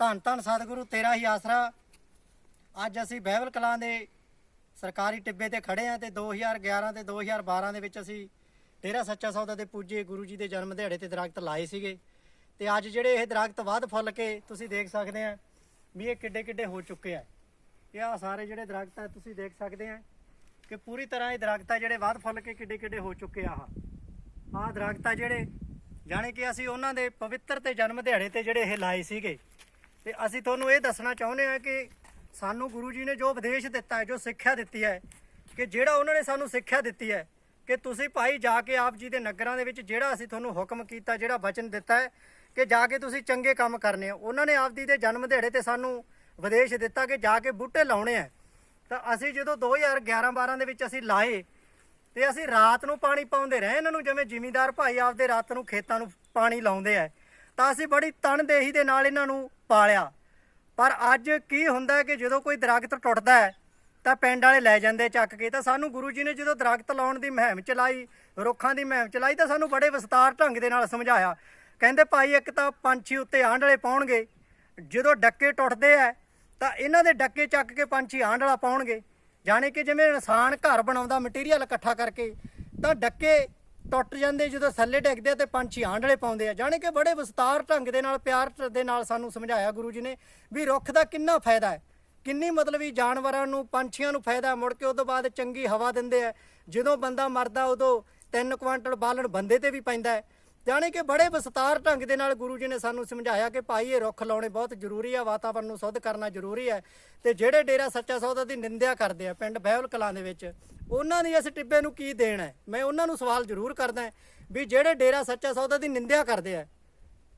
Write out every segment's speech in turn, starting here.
ਧੰਨ ਧੰਨ ਸਤਿਗੁਰੂ, ਤੇਰਾ ਹੀ ਆਸਰਾ। ਅੱਜ ਅਸੀਂ ਬਹਿਬਲ ਕਲਾਂ ਦੇ ਸਰਕਾਰੀ ਟਿੱਬੇ ਤੇ ਖੜੇ ਆ ਤੇ 2011 ਤੇ 2012 ਦੇ ਵਿੱਚ ਅਸੀਂ ਡੇਰਾ ਸੱਚਾ ਸੌਦਾ ਦੇ ਪੂਜੇ ਗੁਰੂ ਜੀ ਦੇ ਜਨਮ ਦਿਹਾੜੇ ਤੇ ਦਰਖਤ ਲਾਏ ਸੀਗੇ। ਤੇ ਅੱਜ ਜਿਹੜੇ ਇਹ ਦਰਖਤ ਵੱਧ ਫੁੱਲ ਕੇ ਤੁਸੀਂ ਦੇਖ ਸਕਦੇ ਆ, ਵੀ ਇਹ ਕਿੱਡੇ ਕਿੱਡੇ ਹੋ ਚੁੱਕੇ ਆ। ਇਹ ਆ ਸਾਰੇ ਜਿਹੜੇ ਦਰਖਤ ਆ, ਤੁਸੀਂ ਦੇਖ ਸਕਦੇ ਆ ਕਿ ਪੂਰੀ ਤਰ੍ਹਾਂ ਇਹ ਦਰਖਤ ਆ ਜਿਹੜੇ ਵੱਧ ਫੁੱਲ ਕੇ ਕਿੱਡੇ ਕਿੱਡੇ ਹੋ ਚੁੱਕੇ ਆ ਆਹ। ਆਹ ਦਰਖਤ ਆ ਜਿਹੜੇ, ਜਾਣੇ ਕਿ ਅਸੀਂ ਉਹਨਾਂ ਦੇ ਪਵਿੱਤਰ ਤੇ ਜਨਮ ਦਿਹਾੜੇ ਤੇ ਜਿਹੜੇ ਇਹ ਲਾਏ ਸੀਗੇ। ਤੇ ਅਸੀਂ ਤੁਹਾਨੂੰ ਇਹ ਦੱਸਣਾ ਚਾਹੁੰਦੇ ਹਾਂ ਕਿ ਸਾਨੂੰ ਗੁਰੂ ਜੀ ਨੇ ਜੋ ਉਪਦੇਸ਼ ਦਿੱਤਾ ਹੈ, ਜੋ ਸਿੱਖਿਆ ਦਿੱਤੀ ਹੈ, ਕਿ ਜਿਹੜਾ ਉਹਨਾਂ ਨੇ ਸਾਨੂੰ ਸਿੱਖਿਆ ਦਿੱਤੀ ਹੈ, ਕਿ ਤੁਸੀਂ ਭਾਈ ਜਾ ਕੇ ਆਪ ਜੀ ਦੇ ਨਗਰਾਂ ਦੇ ਵਿੱਚ ਜਿਹੜਾ ਅਸੀਂ ਤੁਹਾਨੂੰ ਹੁਕਮ ਕੀਤਾ, ਜਿਹੜਾ ਵਚਨ ਦਿੱਤਾ ਹੈ, ਕਿ ਜਾ ਕੇ ਤੁਸੀਂ ਚੰਗੇ ਕੰਮ ਕਰਨੇ ਆ। ਉਹਨਾਂ ਨੇ ਆਪ ਜੀ ਦੇ ਜਨਮ ਦਿਹਾੜੇ ਤੇ ਸਾਨੂੰ ਵਿਦੇਸ਼ ਦਿੱਤਾ ਕਿ ਜਾ ਕੇ ਬੂਟੇ ਲਾਉਣੇ ਆ। ਤਾਂ ਅਸੀਂ ਜਦੋਂ 2011 12 ਦੇ ਵਿੱਚ ਅਸੀਂ ਲਾਏ, ਤੇ ਅਸੀਂ ਰਾਤ ਨੂੰ ਪਾਣੀ ਪਾਉਂਦੇ ਰਹੇ। ਇਹਨਾਂ ਨੂੰ ਜਿਵੇਂ ਜ਼ਿਮੀਂਦਾਰ ਭਾਈ ਆਪਦੇ ਰਾਤ ਨੂੰ ਖੇਤਾਂ ਨੂੰ ਪਾਣੀ ਲਾਉਂਦੇ ਆ। ਤਾਂ ਅਸੀਂ ਬੜੀ ਤਨਦੇਹੀ ਦੇ ਨਾਲ ਇਹਨਾਂ ਨੂੰ ਪਾਲਿਆ। ਪਰ ਅੱਜ ਕੀ ਹੁੰਦਾ ਕਿ ਜਦੋਂ ਕੋਈ ਦਰਖਤ ਟੁੱਟਦਾ ਹੈ, ਤਾਂ ਪਿੰਡ ਵਾਲੇ ਲੈ ਜਾਂਦੇ ਚੱਕ ਕੇ। ਤਾਂ ਸਾਨੂੰ ਗੁਰੂ ਜੀ ਨੇ ਜਦੋਂ ਦਰਖਤ ਲਾਉਣ ਦੀ ਮੁਹਿੰਮ ਚਲਾਈ, ਰੁੱਖਾਂ ਦੀ ਮੁਹਿੰਮ ਚਲਾਈ, ਤਾਂ ਸਾਨੂੰ ਬੜੇ ਵਿਸਤਾਰ ਢੰਗ ਦੇ ਨਾਲ ਸਮਝਾਇਆ। ਕਹਿੰਦੇ, ਭਾਈ, ਇੱਕ ਤਾਂ ਪੰਛੀ ਉੱਤੇ ਆਂਡਲੇ ਪਾਉਣਗੇ। ਜਦੋਂ ਡੱਕੇ ਟੁੱਟਦੇ ਆ ਤਾਂ ਇਹਨਾਂ ਦੇ ਡੱਕੇ ਚੱਕ ਕੇ ਪੰਛੀ ਆਂਡਲਾ ਪਾਉਣਗੇ। ਜਾਣੇ ਕਿ ਜਿਵੇਂ ਇਨਸਾਨ ਘਰ ਬਣਾਉਂਦਾ, ਮਟੀਰੀਅਲ ਇਕੱਠਾ ਕਰਕੇ, ਤਾਂ ਡੱਕੇ ਟੁੱਟ ਜਾਂਦੇ ਜਦੋਂ ਥੱਲੇ ਡਿੱਗਦੇ ਆ ਤੇ ਪੰਛੀ ਆਂਡਲੇ ਪਾਉਂਦੇ ਆ। ਜਾਣੇ ਕਿ ਬੜੇ ਵਿਸਤਾਰ ਢੰਗ ਦੇ ਨਾਲ, ਪਿਆਰ ਦੇ ਨਾਲ ਸਾਨੂੰ ਸਮਝਾਇਆ ਗੁਰੂ ਜੀ ਨੇ ਵੀ ਰੁੱਖ ਦਾ ਕਿੰਨਾ ਫਾਇਦਾ ਹੈ। ਕਿੰਨੀ ਮਤਲਬ ਵੀ ਜਾਨਵਰਾਂ ਨੂੰ, ਪੰਛੀਆਂ ਨੂੰ ਫਾਇਦਾ, ਮੁੜ ਕੇ ਉਦੋਂ ਬਾਅਦ ਚੰਗੀ ਹਵਾ ਦਿੰਦੇ ਆ। ਜਦੋਂ ਬੰਦਾ ਮਰਦਾ, ਉਦੋਂ 3 ਕੁਆਂਟਲ ਬਾਲਣ ਬੰਦੇ ਤੇ ਵੀ ਪੈਂਦਾ ਹੈ। ਜਾਣੀ ਕਿ ਬੜੇ ਵਿਸਤਾਰ ਢੰਗ ਦੇ ਨਾਲ ਗੁਰੂ ਜੀ ਨੇ ਸਾਨੂੰ ਸਮਝਾਇਆ ਕਿ ਭਾਈ ਇਹ ਰੁੱਖ ਲਾਉਣੇ ਬਹੁਤ ਜ਼ਰੂਰੀ ਆ, ਵਾਤਾਵਰਨ ਨੂੰ ਸੁੱਧ ਕਰਨਾ ਜ਼ਰੂਰੀ ਹੈ ਤੇ ਜਿਹੜੇ ਡੇਰਾ ਸੱਚਾ ਸੌਦਾ ਦੀ ਨਿੰਦਿਆ ਕਰਦੇ ਆ ਪਿੰਡ ਬਹਿਵਲ ਕਲਾਂ ਦੇ ਵਿੱਚ, ਉਹਨਾਂ ਦੀ ਇਸ ਟਿੱਬੇ ਨੂੰ ਕੀ ਦੇਣ ਹੈ? ਮੈਂ ਉਹਨਾਂ ਨੂੰ ਸਵਾਲ ਜ਼ਰੂਰ ਕਰਦਾ ਵੀ ਜਿਹੜੇ ਡੇਰਾ ਸੱਚਾ ਸੌਦਾ ਦੀ ਨਿੰਦਿਆ ਕਰਦੇ ਆ,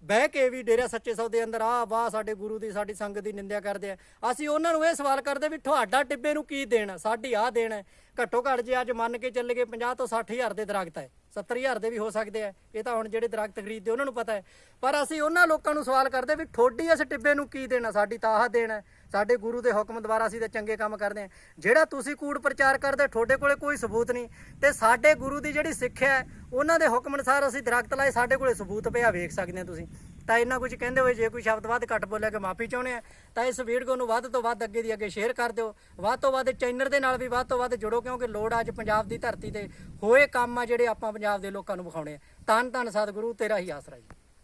ਬਹਿ ਕੇ ਵੀ ਡੇਰਾ ਸੱਚੇ ਸੌਦੇ ਅੰਦਰ ਆ, ਵਾਹ, ਸਾਡੇ ਗੁਰੂ ਦੀ, ਸਾਡੀ ਸੰਗਤ ਦੀ ਨਿੰਦਿਆ ਕਰਦੇ ਆ। ਅਸੀਂ ਉਹਨਾਂ ਨੂੰ ਇਹ ਸਵਾਲ ਕਰਦੇ ਵੀ ਤੁਹਾਡਾ ਟਿੱਬੇ ਨੂੰ ਕੀ ਦੇਣਾ ਸਾਡੀ ਆ ਦੇਣਾ ਹੈ। ਘੱਟੋ ਘੱਟ ਜੇ ਅੱਜ ਮੰਨ ਕੇ ਚੱਲੇ ਗਏ 50 ਤੋਂ 60 ਹਜ਼ਾਰ ਦੇ ਦਰਖਤ ਹੈ। 70 ਹਜ਼ਾਰ ਦੇ ਵੀ ਹੋ ਸਕਦੇ ਆ। ਇਹ ਤਾਂ ਹੁਣ ਜਿਹੜੇ ਦਰਖਤ ਖਰੀਦਦੇ, ਉਹਨਾਂ ਨੂੰ ਪਤਾ ਹੈ। ਪਰ ਅਸੀਂ ਉਹਨਾਂ ਲੋਕਾਂ ਨੂੰ ਸਵਾਲ ਕਰਦੇ ਵੀ ਤੁਹਾਡੀ ਇਸ ਟਿੱਬੇ ਨੂੰ ਕੀ ਦੇਣਾ? ਸਾਡੀ ਤਾਂ ਆਹ ਦੇਣਾ ਸਾਡੇ ਗੁਰੂ ਦੇ ਹੁਕਮ ਦੁਆਰਾ ਅਸੀਂ ਤਾਂ ਚੰਗੇ ਕੰਮ ਕਰਦੇ ਆ ਜਿਹੜਾ ਤੁਸੀਂ ਕੂੜ ਪ੍ਰਚਾਰ ਕਰਦੇ ਤੁਹਾਡੇ ਕੋਲੇ ਕੋਈ ਸਬੂਤ ਨਹੀਂ। ਤੇ ਸਾਡੇ ਗੁਰੂ ਦੀ ਜਿਹੜੀ ਸਿੱਖਿਆ ਹੈ, ਉਹਨਾਂ ਦੇ ਹੁਕਮ ਅਨੁਸਾਰ ਅਸੀਂ ਦਰਖਤ ਲਾਏ, ਸਾਡੇ ਕੋਲੇ ਸਬੂਤ ਪਿਆ, ਵੇਖ ਸਕਦੇ ਆ ਤੁਸੀਂ। ਤਾਂ ਇਹਨਾਂ ਕੁਝ ਕਹਿੰਦੇ ਹੋਏ, ਜੇ ਕੋਈ ਸ਼ਬਦ ਵੱਧ ਘੱਟ ਬੋਲਿਆ ਕਿ ਮਾਫੀ ਚਾਹੁੰਦੇ ਆ, ਤਾਂ ਇਸ ਵੀਡੀਓ ਨੂੰ ਵੱਧ ਤੋਂ ਵੱਧ ਅੱਗੇ ਦੀ ਅੱਗੇ ਸ਼ੇਅਰ ਕਰ ਦਿਓ। ਵੱਧ ਤੋਂ ਵੱਧ ਚੈਨਲ ਦੇ ਨਾਲ ਵੀ ਵੱਧ ਤੋਂ ਵੱਧ ਜੁੜੋ, ਕਿਉਂਕਿ ਲੋੜ ਅੱਜ ਪੰਜਾਬ ਦੀ ਧਰਤੀ ਤੇ ਹੋਏ ਕੰਮ ਆ ਜਿਹੜੇ ਆਪਾਂ ਪੰਜਾਬ ਦੇ ਲੋਕਾਂ ਨੂੰ ਵਿਖਾਉਣੇ ਆ। ਧੰਨ ਧੰਨ ਸਤਿਗੁਰੂ, ਤੇਰਾ ਹੀ ਆਸਰਾ ਜੀ।